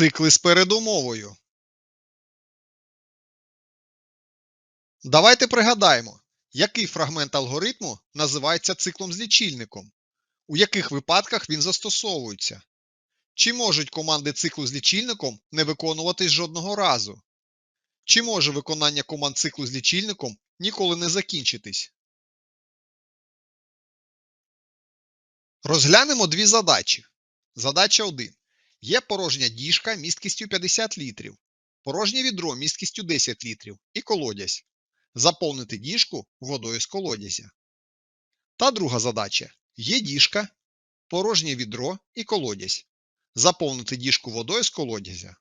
Цикли з передумовою. Давайте пригадаємо, який фрагмент алгоритму називається циклом з лічильником, у яких випадках він застосовується. Чи можуть команди циклу з лічильником не виконуватись жодного разу? Чи може виконання команд циклу з лічильником ніколи не закінчитись? Розглянемо дві задачі. Задача 1. Є порожня діжка місткістю 50 літрів, порожнє відро місткістю 10 літрів і колодязь. Заповнити діжку водою з колодязя. Та друга задача. Є діжка, порожнє відро і колодязь. Заповнити діжку водою з колодязя.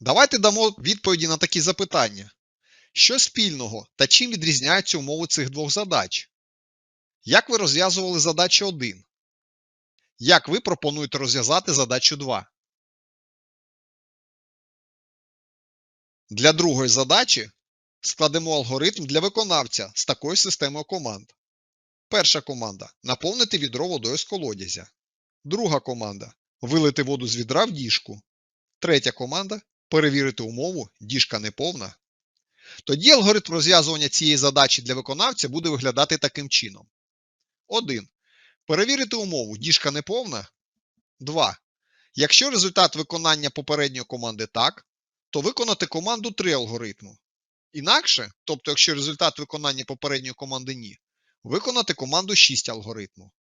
Давайте дамо відповіді на такі запитання. Що спільного та чим відрізняються умови цих двох задач? Як ви розв'язували задачу 1? Як ви пропонуєте розв'язати задачу 2? Для другої задачі складемо алгоритм для виконавця з такою системою команд. Перша команда наповнити відро водою з колодязя. Друга команда вилити воду з відра в діжку. Третя команда перевірити умову діжка неповна. Тоді алгоритм розв'язування цієї задачі для виконавця буде виглядати таким чином. 1. Перевірити умову діжка неповна. 2. Якщо результат виконання попередньої команди так, то виконати команду 3 алгоритму. Інакше, тобто, якщо результат виконання попередньої команди ні, виконати команду 6 алгоритму.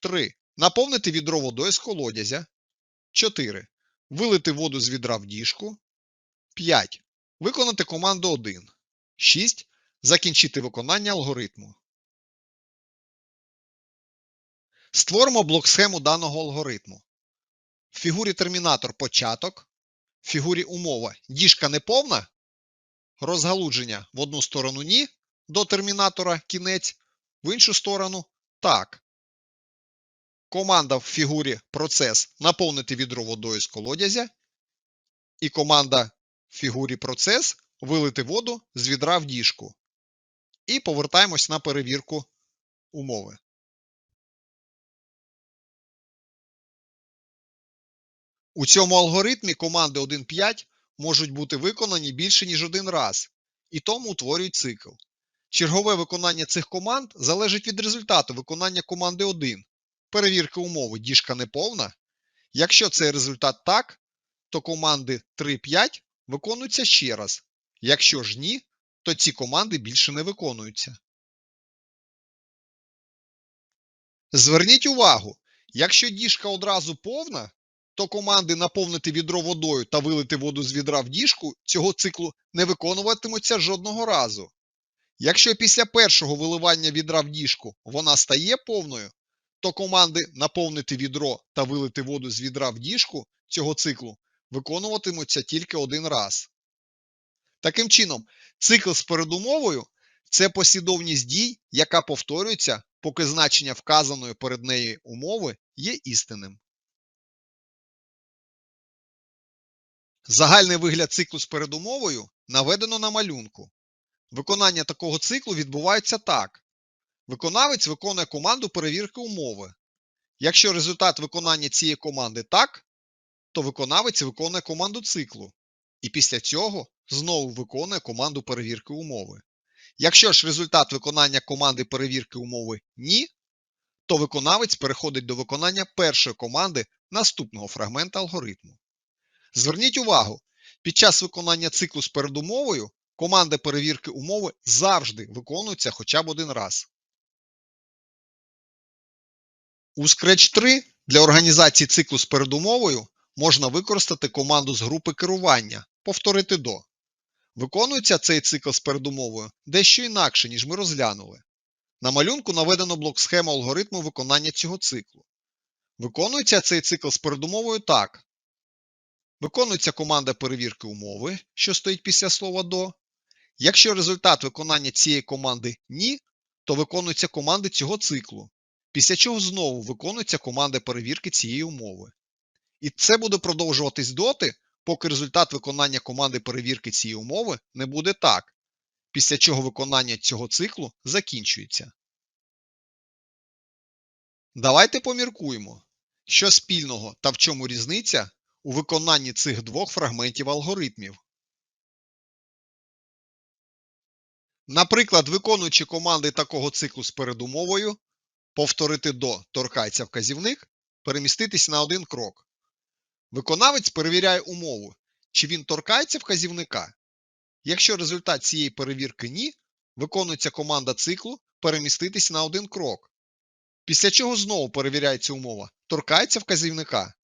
3. Наповнити відро водою з колодязя. 4. Вилити воду з відра в діжку. 5. Виконати команду 1. 6. Закінчити виконання алгоритму. Створимо блок-схему даного алгоритму. В фігурі термінатор початок, в фігурі умова діжка неповна, розгалудження в одну сторону ні, до термінатора кінець, в іншу сторону так. Команда в фігурі процес наповнити відро водою з колодязя. І команда в фігурі процес вилити воду з відра в діжку. І повертаємось на перевірку умови. У цьому алгоритмі команди 1.5 можуть бути виконані більше, ніж один раз, і тому утворюють цикл. Чергове виконання цих команд залежить від результату виконання команди 1. Перевірки умови діжка неповна. Якщо цей результат так, то команди 3.5 виконуються ще раз. Якщо ж ні, то ці команди більше не виконуються. Зверніть увагу, якщо діжка одразу повна, то команди наповнити відро водою та вилити воду з відра в діжку цього циклу не виконуватимуться жодного разу. Якщо після першого виливання відра в діжку вона стає повною, то команди наповнити відро та вилити воду з відра в діжку цього циклу виконуватимуться тільки один раз. Таким чином, цикл з передумовою це послідовність дій, яка повторюється, поки значення вказаної перед нею умови є істинним. Загальний вигляд циклу з передумовою наведено на малюнку. Виконання такого циклу відбувається так. Виконавець виконує команду перевірки умови. Якщо результат виконання цієї команди так, то виконавець виконує команду циклу. І після цього знову виконує команду перевірки умови. Якщо ж результат виконання команди перевірки умови ні, то виконавець переходить до виконання першої команди наступного фрагмента алгоритму. Зверніть увагу, під час виконання циклу з передумовою команда перевірки умови завжди виконується хоча б один раз. У Scratch 3 для організації циклу з передумовою можна використати команду з групи керування повторити до. Виконується цей цикл з передумовою дещо інакше, ніж ми розглянули. На малюнку наведено блок схему алгоритму виконання цього циклу. Виконується цей цикл з передумовою так. Виконується команда перевірки умови, що стоїть після слова до. Якщо результат виконання цієї команди ні, то виконується команди цього циклу, після чого знову виконується команда перевірки цієї умови. І це буде продовжуватись доти, поки результат виконання команди перевірки цієї умови не буде так, після чого виконання цього циклу закінчується. Давайте поміркуємо, що спільного та в чому різниця у виконанні цих двох фрагментів алгоритмів. Наприклад, виконуючи команди такого циклу з передумовою повторити до торкається вказівник, переміститись на один крок. Виконавець перевіряє умову, чи він торкається вказівника. Якщо результат цієї перевірки ні, виконується команда циклу переміститись на один крок. Після чого знову перевіряється умова, торкається вказівника.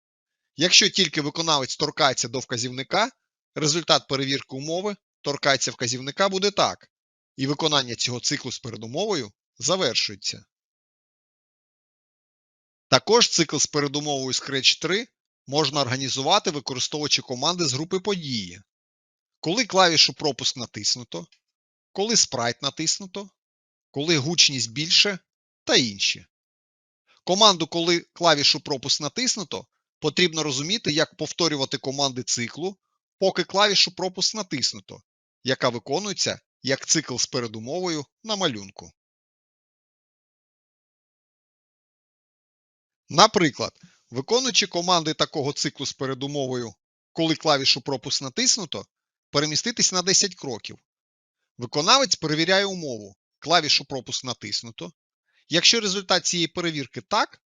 Якщо тільки виконавець торкається до вказівника, результат перевірки умови торкається вказівника буде так, і виконання цього циклу з передумовою завершується. Також цикл з передумовою Scratch 3 можна організувати, використовуючи команди з групи події. Коли клавішу пропуск натиснуто, коли спрайт натиснуто, коли гучність більше та інші. Команду, коли клавішу пропуск натиснуто, потрібно розуміти, як повторювати команди циклу, поки клавішу пропуск натиснуто, яка виконується як цикл з передумовою на малюнку. Наприклад, виконуючи команди такого циклу з передумовою, коли клавішу пропуск натиснуто, переміститись на 10 кроків. Виконавець перевіряє умову, клавішу пропуск натиснуто. Якщо результат цієї перевірки так,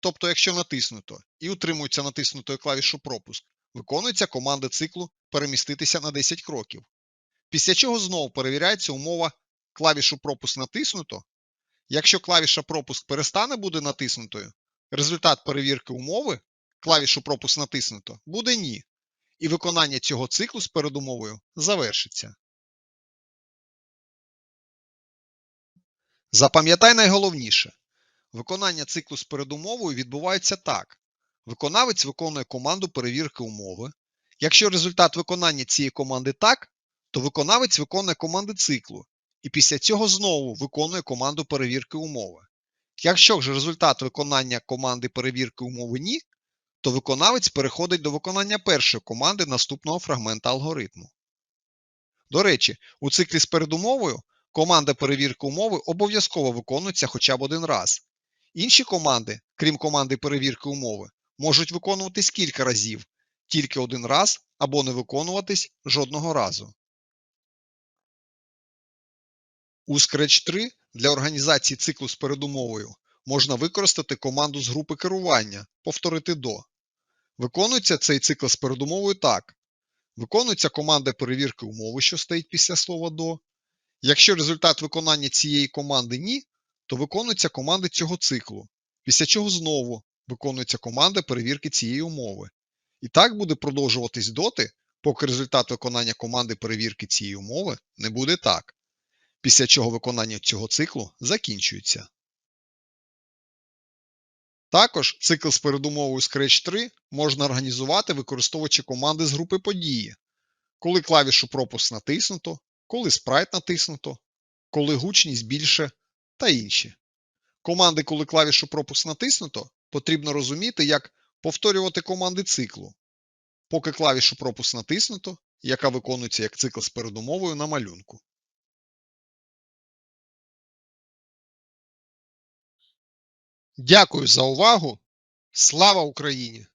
тобто якщо натиснуто і утримується натиснутою клавішу пропуск, виконується команда циклу переміститися на 10 кроків. Після чого знову перевіряється умова клавішу пропуск натиснуто. Якщо клавіша пропуск перестане бути натиснутою, результат перевірки умови клавішу пропуск натиснуто буде ні. І виконання цього циклу з передумовою завершиться. Запам'ятай найголовніше. Виконання циклу з передумовою відбувається так. Виконавець виконує команду перевірки умови. Якщо результат виконання цієї команди так, то виконавець виконує команди циклу і після цього знову виконує команду перевірки умови. Якщо ж результат виконання команди перевірки умови ні, то виконавець переходить до виконання першої команди наступного фрагмента алгоритму. До речі, у циклі з передумовою команда перевірки умови обов'язково виконується хоча б один раз. Інші команди, крім команди перевірки умови, можуть виконуватись кілька разів, тільки один раз або не виконуватись жодного разу. У Scratch 3 для організації циклу з передумовою можна використати команду з групи керування повторити до. Виконується цей цикл з передумовою так. Виконується команда перевірки умови, що стоїть після слова до. Якщо результат виконання цієї команди ні, то виконується команда цього циклу, після чого знову виконується команда перевірки цієї умови. І так буде продовжуватись доти, поки результат виконання команди перевірки цієї умови не буде так, після чого виконання цього циклу закінчується. Також цикл з передумовою Scratch 3 можна організувати, використовуючи команди з групи події, коли клавішу пропуск натиснуто, коли спрайт натиснуто, коли гучність більше та інші. Команди, коли клавішу пропуск натиснуто, потрібно розуміти, як повторювати команди циклу, поки клавішу пропуск натиснуто, яка виконується як цикл з передумовою на малюнку. Дякую за увагу! Слава Україні!